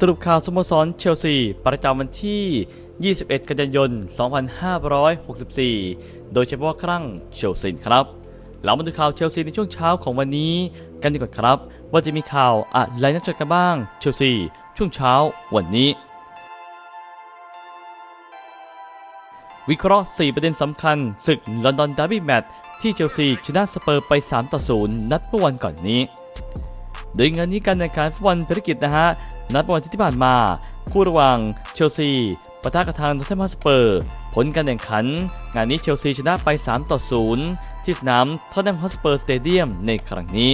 สรุปข่าวสโมสรเชลซี ประจำวันที่ 21 กันยายน 2564 โดยเฉพาะครั้งเชลซีครับ เรามาดูข่าวเชลซีในช่วงเช้าของวันนี้กันดีกว่าครับ ว่าจะมีข่าวอะไรน่าสนกันบ้างเชลซีช่วงเช้าวันนี้ วิเคราะห์ 4 ประเด็นสำคัญ ศึกลอนดอนดาร์บี้แมตช์ที่เชลซีชนะสเปอร์ไป 3 ต่อ 0 นัดเมื่อวันก่อนนี้ โดยงานนี้การแข่งขันฟุตบอลภารกิจนะฮะนัดวันอาทิตย์ที่ผ่านมา คู่ระหว่างเชลซีปะทะกับทางนอตแทมฮอตสเปอร์ ผลการแข่งขัน งานนี้เชลซีชนะไป3ต่อ0ที่สนามทอตแนมฮอสเปอร์สเตเดียมในครั้งนี้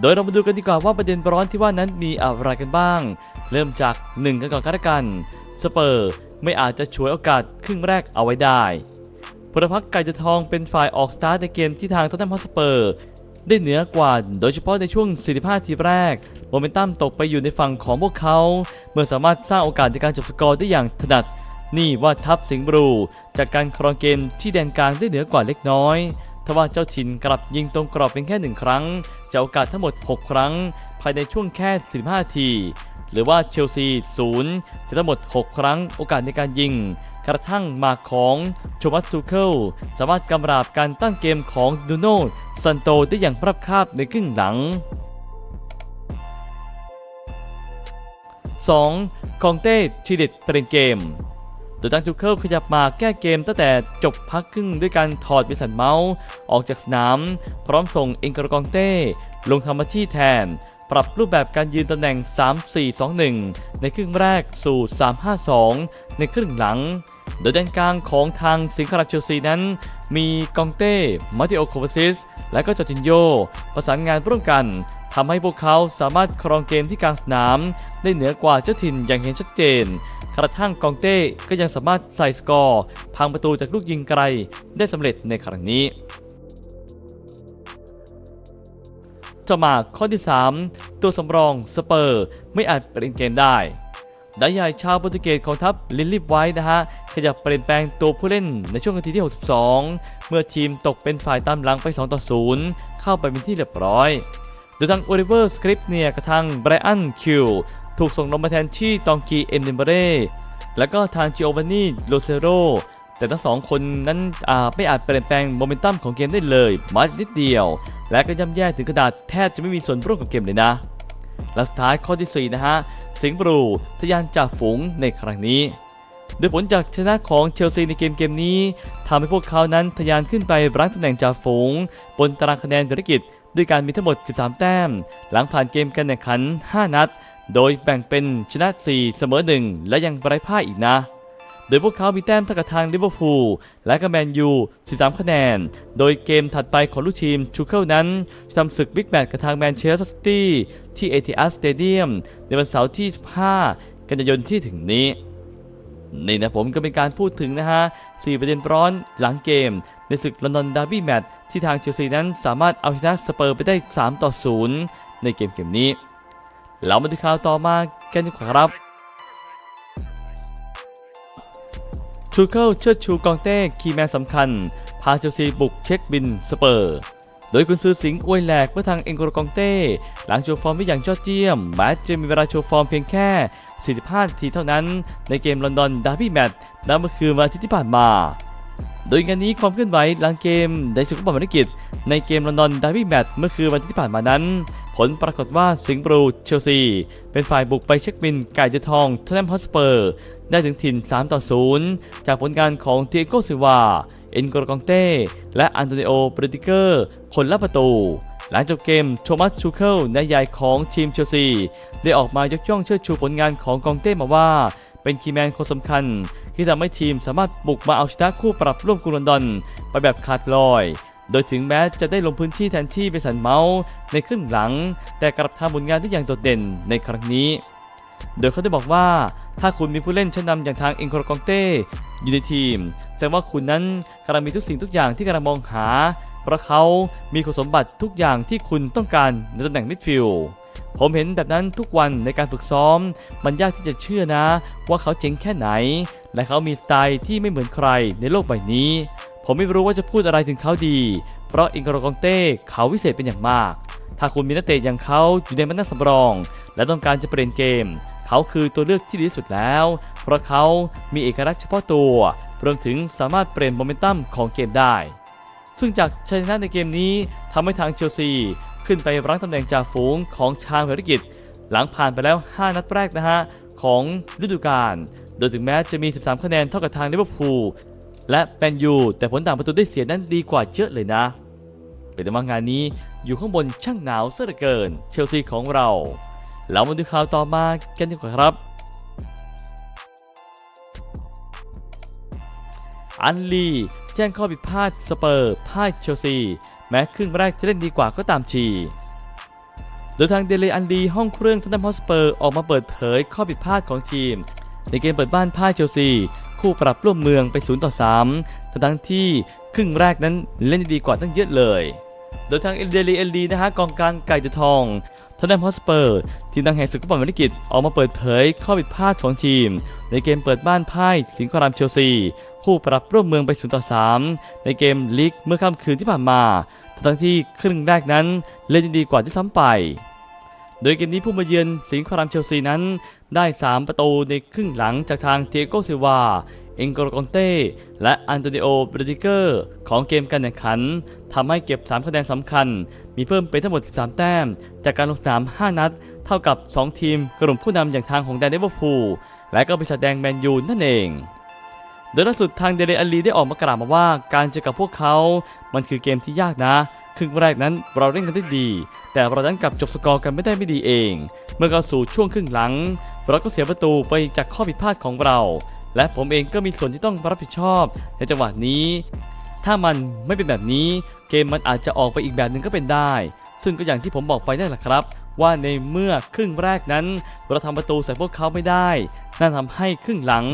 โดยเรามาดูกันดีกว่าว่าประเด็นร้อนที่ว่านั้นมีอะไรกันบ้าง เริ่มจาก 1 กันก่อนกันละกัน สเปอร์ไม่อาจจะฉวยโอกาสครึ่งแรกเอาไว้ได้ พลพักไก่จะทองเป็นฝ่ายออกสตาร์ทในเกมที่ทางทอตแนมฮอสเปอร์ได้เหนือกว่า โดยเฉพาะในช่วง 45 ทีแรก โมเมนตัมตกไปอยู่ในฝั่งของพวกเขา เมื่อสามารถสร้างโอกาสในการจบสกอร์ได้อย่างถนัด นี่ว่าทัพสิงห์บลูจากการครองเกมที่แดนกลางได้เหนือกว่าเล็กน้อย ทว่าเจ้าถิ่นกลับยิงตรงกรอบเพียงแค่หนึ่งครั้งจาโอกาสทั้งหมด 6 ครั้ง ภายในช่วงแค่ 15 ที หรือว่าเชลซีศูนย์จะทั้งหมด 6 ครั้งโอกาสในการยิง กระทั่งมาของโทมัสทูเคิลสามารถกำราบการตั้งเกมของดูโนซันโตได้อย่างปรับคาบในครึ่งหลัง 2. คองเต้ทีเด็ดเปลี่ยนเกม โดยดังทูเคิลขยับมาแก้เกมตั้งแต่จบพักครึ่งด้วยการถอดวิสันเมาส์ออกจากสนาม พร้อมส่งเอ็งกรกองเต้ ลงทำหน้าที่แทน ปรับรูปแบบการยืนตำแหน่ง 3-4-2-1 ในครึ่งแรกสู่ 3-5-2 ในครึ่งหลัง โดยแดนกลางของทางสิงคร์เชลซีนั้น มีกองเต้ มาติโอโควาซิส และก็จอร์จินโย ประสานงานร่วมกัน ทำให้พวกเขาสามารถครองเกมที่กลางสนาม ได้เหนือกว่าเจ้าถิ่นอย่างเห็นชัดเจน กระทั่งกองเต้ก็ยังสามารถใส่สกอร์พังประตูจากลูกยิงไกล ได้สำเร็จในครั้งนี้ต่อมาข้อที่ 3 ตัวสำรองสเปอร์ ไม่อาจเปลี่ยนเกมได้ดายใหญ่ชาวโปรตุเกสของทัพลินลิฟไว้นะฮะขยับเปลี่ยนแปลงตัวผู้เล่นในช่วงนาทีที่ 62 เมื่อทีมตกเป็นฝ่ายตามหลังไป 2 ต่อ 0 เข้าไปเป็นที่เรียบร้อย โดยทางโอลิเวอร์สคริปเนี่ยกระทั่งไบรอันคิวถูกส่งลงมาแทนที่ตองกีเอ็มเดมเบเร่และก็ทางจิโอวานีโลเซโรแต่ทั้งสองคนนั้นอ่าไม่อาจเปลี่ยนแปลงโมเมนตัมของเกมได้เลยมานิดเดียว และก็ย่ำแย่ถึงขนาดแทบจะไม่มีส่วนร่วมกับเกมเลยนะและสุดท้ายข้อที่ 4 นะฮะ สิงห์บรูทะยานจากฝูงในครั้งนี้ โดยผลจากชนะของเชลซีในเกมเกมนี้ทำให้พวกเขานั้นทะยานขึ้นไปรั้งตำแหน่งจ่าฝูง บนตารางคะแนนธุรกิจ ด้วยการมีทั้งหมด 13 แต้ม หลังผ่านเกมการแข่งขัน 5 นัด โดยแบ่งเป็นชนะ 4 เสมอ 1 และยังไร้พ่ายอีกนะโดยพวกเขามีแต้มเท่ากับทางลิเวอร์พูลและก็แมนยู 13 คะแนน โดยเกมถัดไปของลูกทีมชูเคิลนั้นจะทำศึกบิ๊กแมตช์กับทางแมนเชสเตอร์ซิตี้ที่เอทีอาร์สเตเดียมในวันเสาร์ที่ 15 กันยายนที่ถึงนี้ นี่นะผมก็เป็นการพูดถึงนะฮะ4ประเด็นร้อนหลังเกม ในศึกลอนดอนดาร์บี้แมตช์ที่ทางเชลซีนั้นสามารถเอาชนะสเปอร์ไปได้ 3 ต่อ 0 ในเกมเกมนี้เรามาดูข่าวต่อมากันดีกว่าครับชูเคิลเชิดชูกองเต้คีแมนสำคัญ พาเชลซีบุกเช็คบินสเปอร์ โดยกุนซือสิงห์อวยแหลกเมื่อทางเอ็งโกรกองเต้ หลังโชว์ฟอร์มได้อย่างยอดเยี่ยมแม้จะมีเวลาโชว์ฟอร์มเพียงแค่ 45 นาทีเท่านั้น ในเกมลอนดอนดาร์บี้แมตช์ณเมื่อคืนวันอาทิตย์ที่ผ่านมา โดยงานนี้ความเคลื่อนไหวหลังเกมในศึกฟุตบอลภารกิจ ในเกมลอนดอนดาร์บี้แมตช์เมื่อคืนวันอาทิตย์ที่ผ่านมานั้น ผลปรากฏว่าสิงห์บรูเชลซี เป็นฝ่ายบุกไปเช็คบินไก่เจทองทอตแนมฮอสเปอร์ ได้ถึงถิ่น 3 ต่อ 0 จากผลงานของเทียโกซิวา เอ็นโกรกองเต้ และอันโตนิโอเบรติเกอร์ คนละประตู หลังจบเกมโทมัสชูเคิลนายใหญ่ของทีมเชลซี ได้ออกมายกย่องเชิดชูผลงานของกองเต้มาว่า เป็นคีแมนคนสำคัญ ที่ทำให้ทีมสามารถบุกมาเอาชนะคู่ปรับร่วมกรุงลอนดอนไปแบบขาดลอย โดยถึงแม้จะได้ลงพื้นที่แทนที่เบสันเมาส์ในครึ่งหลัง แต่กลับทำผลงานได้อย่างโดดเด่นในครั้งนี้ โดยเขาได้บอกว่าถ้าคุณมีผู้เล่นชั้นนำอย่างทางเอ็งโครกองเต้อยู่ในทีม แสดงว่าคุณนั้นกำลังมีทุกสิ่งทุกอย่างที่กำลังมองหา เพราะเขามีคุณสมบัติทุกอย่างที่คุณต้องการในตำแหน่งมิดฟิลด์ผมเห็นแบบนั้นทุกวันในการฝึกซ้อม มันยากที่จะเชื่อนะ ว่าเขาเจ๋งแค่ไหน และเขามีสไตล์ที่ไม่เหมือนใครในโลกใบนี้ ผมไม่รู้ว่าจะพูดอะไรถึงเขาดี เพราะอิงโกรกองเต้เขาวิเศษเป็นอย่างมาก ถ้าคุณมีนักเตะอย่างเขาอยู่ในบรรดาสำรอง และต้องการจะเปลี่ยนเกม เขาคือตัวเลือกที่ดีที่สุดแล้ว เพราะเขามีเอกลักษณ์เฉพาะตัวรวมถึงสามารถเปลี่ยนโมเมนตัมของเกมได้ ซึ่งจากชัยชนะในเกมนี้ทำให้ทางเชลซี ขึ้นไปรั้งตำแหน่งจ่าฝูงของชางภารกิจหลังผ่านไปแล้ว 5 นัดแรกนะฮะ ของฤดูกาลโดยถึงแม้จะมี 13 คะแนนเท่ากับทางลิเวอร์พูลและแมนยูแต่ผลต่างประตูได้เสียนั้นดีกว่าเยอะเลยนะ เป็นแต่ว่างานนี้อยู่ข้างบนช่างหนาวเสือเกิน เชลซีของเราแล้วมาดูข่าวต่อมากันดีกว่าครับอันลี แจ้งข้อผิดพลาดสเปอร์พ่ายเชลซี แม้ครึ่งแรกจะเล่นดีกว่าก็ตามทีโดยทางเดเลอันดีห้องเครื่องทันนัมฮอสเปอร์ออกมาเปิดเผยข้อผิดพลาดของทีม ในเกมเปิดบ้านพ่ายเชลซี คู่ปรับร่วมเมืองไป0ต่อ3ทั้งที่ครึ่งแรกนั้นเล่นด้ดีกว่าตั้งเยอะเลย โดยทางเอเดลีเอลดีนะฮะกองกลางไก่ตะทองทันนัมฮอสเปอร์ทีมดังแห่งศึกฟุตบอลอเมริกิจออกมาเปิดเผยข้อผิดพลาดของทีม ในเกมเปิดบ้านพ่ายสิงห์ครามเชลซี คู่ปรับร่วมเมืองไป0ต่อ3ในเกมลีกเมื่อค่ำคืนที่ผ่านมา ทั้งที่ครึ่งแรกนั้นเล่นได้ดีกว่าที่ซ้ำไป โดยเกมนี้ผู้มาเยือนสิงห์ครามเชลซีนั้น ได้ 3 ประตูในครึ่งหลังจากทางเทโกซิวา เอ็งโกโรกอนเต้ และอันโตนิโอเบรดิเกอร์ ของเกมการแข่งขันทำให้เก็บ 3 คะแนนสำคัญ มีเพิ่มเป็นทั้งหมด 13 แต้ม จากการลงสนาม 5 นัด เท่ากับ 2 ทีมกลุ่มผู้นำอย่างทางของแดนเนเวอร์พูลและก็บริษัทแดงแมนยูนั่นเอง โดยล่าสุดทางเดเลอัลลีได้ออกมากล่าวมาว่าการเจอกับพวกเขา มันคือเกมที่ยากนะ ครึ่งแรกนั้นเราเล่นกันได้ดี แต่เราดันกลับจบสกอร์กันไม่ได้ไม่ดีเอง เมื่อเข้าสู่ช่วงครึ่งหลัง เราก็เสียประตูไปจากข้อผิดพลาดของเรา และผมเองก็มีส่วนที่ต้องรับผิดชอบ ในจังหวะนี้ ถ้ามันไม่เป็นแบบนี้ เกมมันอาจจะออกไปอีกแบบหนึ่งก็เป็นได้ ซึ่งก็อย่างที่ผมบอกไปนั่นแหละครับ ว่าในเมื่อครึ่งแรกนั้น เราทำประตูใส่พวกเขาไม่ได้ นั่นทำให้ครึ่งหลัง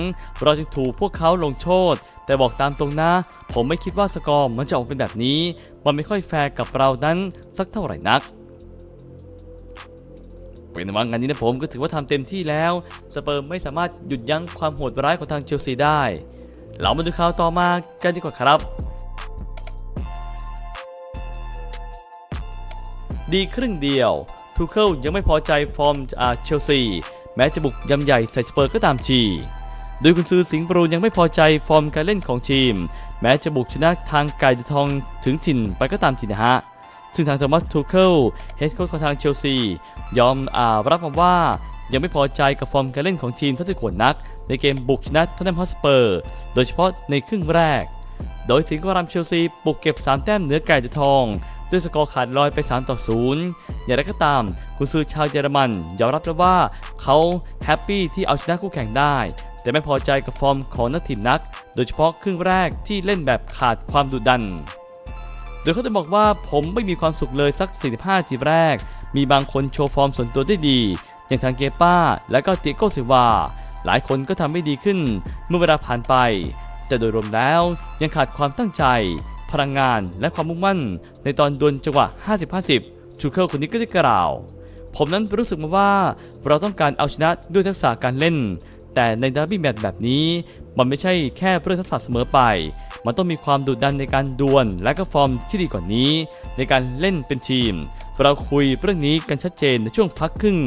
เราจึงถูกพวกเขาลงโทษแต่บอกตามตรงนะ ผมไม่คิดว่าสกอร์มันจะออกเป็นแบบนี้ มันไม่ค่อยแฟร์กับเรานั้นสักเท่าไหร่นักเป็นว่างานนี้นะผมก็ถือว่าทำเต็มที่แล้ว สเปิร์มไม่สามารถหยุดยั้งความโหดร้ายของทางเชลซีได้ เรามาดูข่าวต่อมากันดีกว่าครับ ดีครึ่งเดียว ทูเคิลยังไม่พอใจฟอร์มอาเชลซี แม้จะบุกยำใหญ่ใส่สเปอร์ก็ตามทีโดยกุนซือสิงห์บรูยังไม่พอใจฟอร์มการเล่นของทีม แม้จะบุกชนะทางไก่ทองถึงถิ่นไปก็ตามทีนะฮะ ซึ่งทางโทมัสทูเคิลเฮดโค้ชของทางเชลซี ยอมอารับมาว่ายังไม่พอใจกับฟอร์มการเล่นของทีมเท่าที่ควรนัก ในเกมบุกชนะท็อตแนมฮอสเปอร์ โดยเฉพาะในครึ่งแรก โดยสิงห์บุรีเชลซีบุกเก็บ 3 แต้มเหนือไก่ทอง ด้วยสกอร์ขาดลอยไป 3 ต่อ 0 อย่างไรก็ตามคุณซื้อชาวเยอรมันยอมรับเลยว่าเขาแฮปปี้ที่เอาชนะคู่แข่งได้ แต่ไม่พอใจกับฟอร์มของนักทีมนัก โดยเฉพาะครึ่งแรกที่เล่นแบบขาดความดุดัน โดยเขาจะบอกว่าผมไม่มีความสุขเลยสัก 45 ทีแรก มีบางคนโชว์ฟอร์มส่วนตัวได้ดี อย่างทางเกป้า และก็ติโกซิวาหลายคนก็ทำไม่ดีขึ้นเมื่อเวลาผ่านไป แต่โดยรวมแล้วยังขาดความตั้งใจ พลังงานและความมุ่งมั่นในตอนดวลจังหวะ 50-50 ชูเคิลคนนี้ก็ได้กล่าว ผมนั้นรู้สึกมาว่าเราต้องการเอาชนะด้วยทักษะการเล่น แต่ในดาร์บี้แมตช์แบบนี้ มันไม่ใช่แค่เรื่องทักษะเสมอไป มันต้องมีความดุดันในการดวลและก็ฟอร์มที่ดีกว่านี้ ในการเล่นเป็นทีม เราคุยเรื่องนี้กันชัดเจนในช่วงพักครึ่ง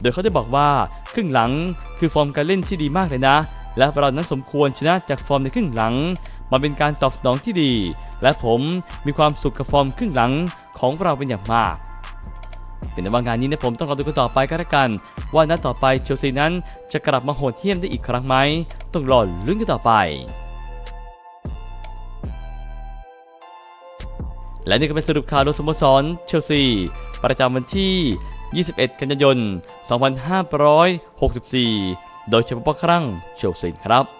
โดยเขาได้บอกว่าครึ่งหลังคือฟอร์มการเล่นที่ดีมากเลยนะ และเรานั้นสมควรชนะจากฟอร์มในครึ่งหลัง มันเป็นการตอบสนองที่ดี และผมมีความสุขกับฟอร์มครึ่งหลัง ของเราเป็นอย่างมาก เป็นแต่ว่างานนี้นะผมต้องรอดูกันต่อไปก็แล้วกัน ว่านัดต่อไปเชลซีนั้นจะกลับมาโหดเหี้ยมได้อีกครั้งไหมต้องรอลุ้นกันต่อไปและนี่ก็เป็นสรุปข่าวโดยสโมสรเชลซี ประจำวันที่ 21 กันยายน 2564 โดยเฉพาะครั้งเชลซีครับ